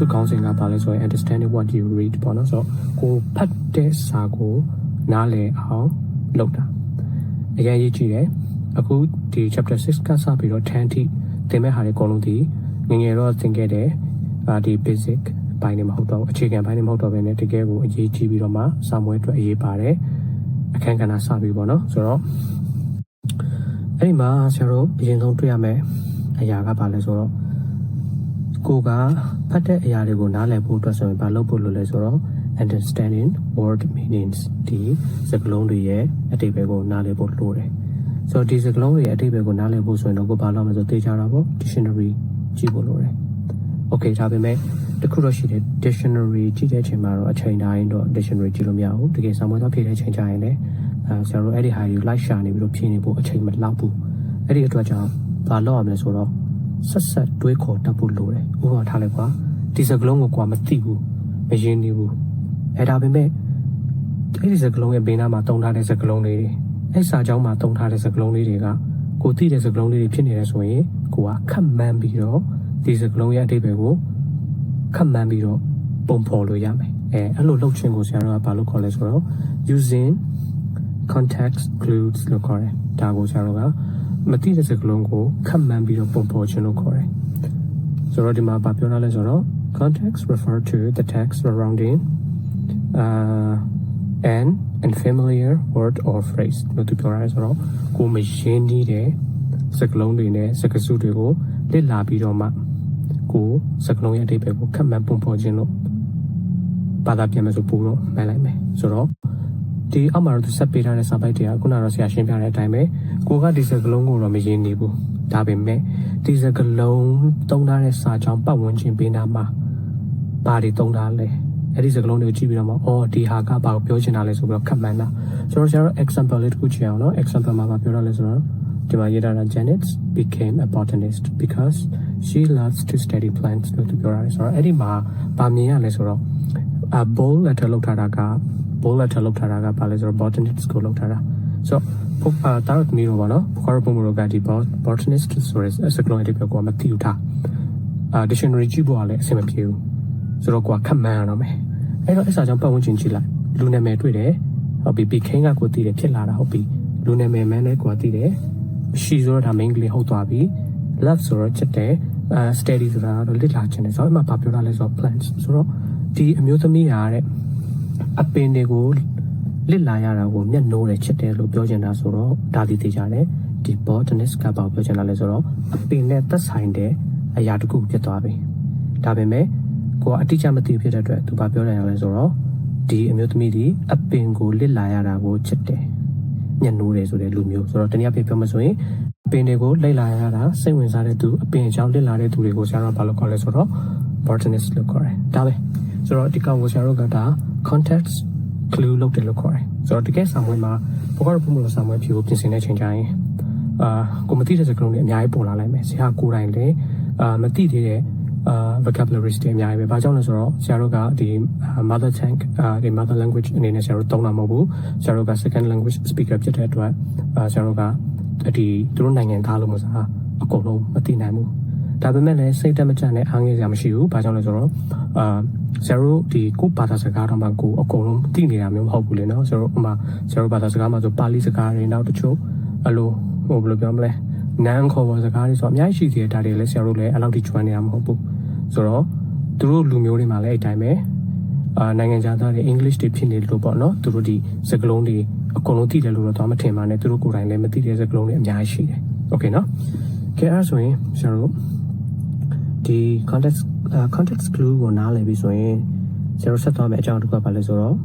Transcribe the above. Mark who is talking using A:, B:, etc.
A: သူခေါင်းစဉ်ကဘာလဲဆိုရင် understanding what you read ပေါ့နော်ဆိုတော့ကိုဖတ်တဲ့စာကိုနားလည်အောင်လုပ်တာအရင်ရေးကြည့်တယ်အခုဒီ chapter 6ကစပြီးတော့10ထိသင်မဲ့ဟာတွေအကုန်လုံးဒီငယ်ငယ်တော့သင်ခဲ့တယ်အာဒီ basic ဘိုင်းနေမဟုတ်တော့အခြေခံဘိုင်းနေမဟုတ်တော့ဘဲနဲ့တကယ်ကိုအရေးကြီးပြီးတော့မှစာမွေးအတွက်အရေးပါတယ်အခန်းကဏ္ဍစပြီးပေါ့နော်ဆိုတော့အဲ့ဒီမှာဆရာတို့အရင်ဆုံးတွေ့ရမယ်အရာကဘာလဲဆိုတော့ ကိုကဖတ်တဲ့အရာတွေကိုနားလည်ဖို့အတွက်ဆိုရင်ဘာလုပ်ဖို့လိုလဲဆိုတော့ understanding word meanings ဒီစကားလုံးတွေရဲ့အတိတ်ဘယ်ကိုနားလည်ဖို့လိုတယ်ဆိုတော့ဒီစကားလုံးတွေရဲ့အတိတ်ဘယ်ကိုနားလည်ဖို့ဆိုရင်တော့ကိုဘာလုပ်မလဲဆိုသိကြတာပေါ့ dictionary ကြည့်ဖို့လိုတယ် okay ဒါပေမဲ့တခုတော့ရှိတယ် dictionary ကြည့်တဲ့အချိန်မှာတော့အချိန်တိုင်းတော့ dictionary ကြည့်လို့မရဘူးတကယ်စာမွေးသားဖြည့်တဲ့အချိန်ကျရင်လည်းအဲဆရာတို့အဲ့ဒီဟာတွေကို like ရှာနေပြီးတော့ဖြည့်နေဖို့အချိန်မလောက်ဘူးအဲ့ဒီအတွက်ကြောင့်ဘာလုပ်ရမလဲဆိုတော့ ဆက်ဆက်တွေးခေါ်တတ်ဖို့လိုတယ်ဥပမာထားလိုက်ကွာဒီစကလုံးကိုကွာမသိဘူးမရင်းနေဘူးအဲ့ဒါပေမဲ့အဲ့ဒီစကလုံးရဲ့ဘေးနားမှာတုံထားတဲ့စကလုံးလေးတွေအဲ့စာကြောင်းမှာတုံထားတဲ့စကလုံးလေးတွေကကိုသိတဲ့စကလုံးလေးတွေဖြစ်နေတယ်ဆိုရင်ကိုကခက်မှန်းပြီးတော့ဒီစကလုံးရဲ့အတိတ်တွေကိုခတ်မှန်းပြီးတော့ပုံဖော်လို့ရမယ်အဲအဲ့လိုလုပ်ခြင်းကိုဆရာတို့ကဘာလို့ခေါ်လဲဆိုတော့ using context clues လို့ခေါ်တယ်ဒါကိုဆရာတို့က မသိတဲ့စကားလုံးကိုခတ်မှန်းပြီးတော့ပုံဖော်ခြင်းလို့ခေါ်တယ်ဆိုတော့ဒီမှာဘာပြောရလဲဆိုတော့ context refer to the text surrounding uh an unfamiliar word or phrase လို့သူပြောရဲဆိုတော့ကိုမရင်းနှီးတဲ့စကားလုံးတွေနဲ့စကားစုတွေကိုလစ်လာပြီးတော့မှကိုစကလုံးရဲ့အတိတ်ပဲကိုခက်မှန်ပုံဖော်ခြင်းလို့ဘာသာပြန်မယ်ဆိုပို့တော့မှန်လိုက်မယ်ဆိုတော့ ဒီအောက်မှာတော့သူဆက်ပေးထားတဲ့စာပိုက်တွေကခုနကတော့ဆရာရှင်းပြတဲ့အတိုင်းပဲကိုကဒီစကလုံးကိုတော့မရင်းနေဘူးဒါပေမဲ့ဒီစကလုံးတုံးထားတဲ့စာကြောင်းပတ်ဝန်းကျင်ပေးနာမှာဘာတွေတုံးထားလဲအဲ့ဒီစကလုံးတွေကိုကြည့်ပြီးတော့မှအော်ဒီဟာကဘာကိုပြောချင်တာလဲဆိုပြီးတော့ခက်မှန်တာဆိုတော့ဆရာတို့ example လေးတစ်ခုကြည့်အောင်နော် example မှာဘာပြောရလဲဆိုတော့ဒီမှာရေးထားတာ Janet became a botanist because she loves to study plants လို့သူပြောရတယ်ဆိုတော့အဲ့ဒီမှာဗာမြင်ရလဲဆိုတော့အ bowl letter လောက်ထားတာက bowl letter လောက်ထားတာကဘာလဲဆိုတော့ botanist ကိုလောက်ထားတာဆိုတော့ပုတ်အာတာရမီတော့ဗောနော်ခေါ်ပုံမလို့ကဒီ botanist ဆိုရဲစကလုံးအတိတ်ကမသိဘူးထားအာ dictionary ကြည့်ဖို့ကလည်းအဆင်မပြေဘူးဆိုတော့ကိုကခက်မှန်းရတော့မယ်အဲ့တော့အစားကြောင့်ပတ်ဝန်းကျင်ကြည့်လိုက်လူနာမည်တွေ့တယ်ဟုတ်ပြီ became ကကိုသိတယ်ဖြစ်လာတာဟုတ်ပြီလူနာမည်မန်းလည်းကိုသိတယ်ရှိဆိုတော့ဒါ main ကလေးဟုတ်သွားပြီ love ဆိုတော့ချက်တယ်အဲ steady ဆိုတာတော့လစ်လာခြင်းတယ်ဆိုတော့အမှဘာပြောတာလဲဆိုတော့ plants ဆိုတော့ဒီအမျိုးသမီးရာတဲ့ အပင်တွေကိုလစ်လာရတာကိုမျက်နှိုးတယ်ချက်တယ်လို့ပြောချင်တာဆိုတော့ဒါဒီသိကြတယ်ဒီ botanist ကဘာပြောချင်တာလဲဆိုတော့အပင်နဲ့သက်ဆိုင်တဲ့အရာတစ်ခုဖြစ်သွားပြီဒါပေမဲ့ကိုကအတိအကျမသိဖြစ်တဲ့အတွက်သူဘာပြောတယ်လဲဆိုတော့ဒီအမျိုးသမီးဒီအပင်ကိုလစ်လာရတာကိုချက်တယ်ညှက်နိုးတယ်ဆိုတဲ့လူမျိုးဆိုတော့တနည်းအားဖြင့်ပြောမှဆိုရင်အပင်တွေကိုလိတ်လာရတာစိတ်ဝင်စားတဲ့သူအပင်အကြောင်းလစ်လာတဲ့သူတွေကိုဆရာတို့ကဘာလို့ခေါ်လဲဆိုတော့ botanist လို့ခေါ်တယ်ဒါပဲဆိုတော့ဒီကောင်ကိုဆရာတို့ကဒါ context clue လုပ်တယ်လို့ခေါ်တယ်ဆိုတော့တကယ်စာမွေးမှာဘောကတော့ပုံမလို့စာမွေးဖြေကိုပြင်ဆင်တဲ့ချိန်ကျရင်အာကိုမသိတဲ့စကားလုံးတွေအများကြီးပေါ်လာလိုက်မယ်ဆရာကိုယ်တိုင်လည်းအာမသိသေးတဲ့အာ vocabularies တွေအများကြီးပဲ။ဘာကြောင့်လဲဆိုတော့ဆရာတို့ကဒီ mother tongue အာဒီ mother language အနေနဲ့ဆရာတို့သုံးတာမဟုတ်ဘူး။ဆရာတို့က second language speaker ဖြစ်တဲ့အတွက်အာဆရာတို့ကဒီသူတို့နိုင်ငံသားလို့မစားအကုန်လုံးမသိနိုင်ဘူး။ ဒါပေမဲ့လည်းစိတ်တက်မချနဲ့အားငယ်စရာမရှိဘူး။ဘာကြောင့်လဲဆိုတော့အာဇာတို့ဒီကိုဘာသာစကားတော့မှကိုအကုန်လုံးသိနေတာမျိုးမဟုတ်ဘူးလေနော်။ဇာတို့ဥမာဇာတို့ဘာသာစကားမှာဆိုပါဠိစကားတွေနောက်တချို့အဲ့လိုဟိုဘယ်လိုပြောမလဲ။နန်းခေါ်ပေါ်စကားတွေဆိုအများကြီးရှိသေးတယ်ဒါတွေလည်းဇာတို့လည်းအဲ့လောက်ထိကျွမ်းနေတာမဟုတ်ဘူး။ဆိုတော့သူတို့လူမျိုးတွေမှာလည်းအဲ့တိုင်းပဲအာနိုင်ငံခြားသားတွေ English တွေဖြစ်နေလို့ပေါ့နော်။သူတို့ဒီစကားလုံးတွေအကုန်လုံးသိတယ်လို့တော့မထင်ပါနဲ့။သူတို့ကိုယ်တိုင်လည်းမသိတဲ့စကားလုံးတွေအများကြီးရှိတယ်။ Okay နော်။ကဲအဲ့ဒါဆိုရင်ဇာတို့ ဒီ context context clue ကိုနားလည်ပြီဆိုရင်ဆရာတို့ဆက်သွားမယ့်အကြောင်းတစ်ခုကဘာလဲဆိုတော့